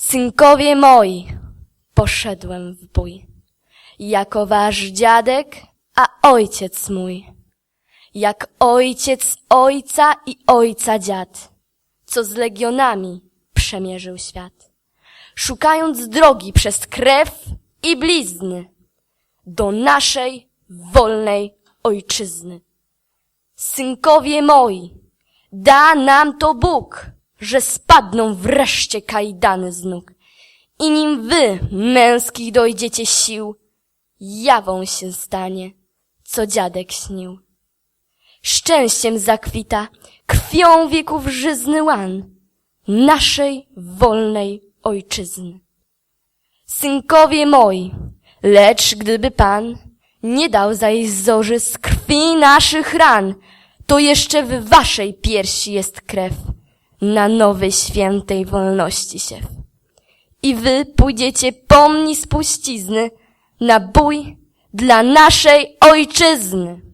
Synkowie moi, poszedłem w bój, jako wasz dziadek, a ojciec mój, jak ojciec ojca i ojca dziad, co z legionami przemierzył świat, szukając drogi przez krew i blizny do naszej wolnej ojczyzny. Synkowie moi, da nam to Bóg, że spadną wreszcie kajdany z nóg. I nim wy, męskich, dojdziecie sił, jawą się stanie, co dziadek śnił. Szczęściem zakwita, krwią wieków żyzny łan, naszej wolnej ojczyzny. Synkowie moi, lecz gdyby Pan nie dał zajść zorzy z krwi naszych ran, to jeszcze w waszej piersi jest krew na nowej świętej wolności siew. I wy pójdziecie pomni spuścizny na bój dla naszej ojczyzny.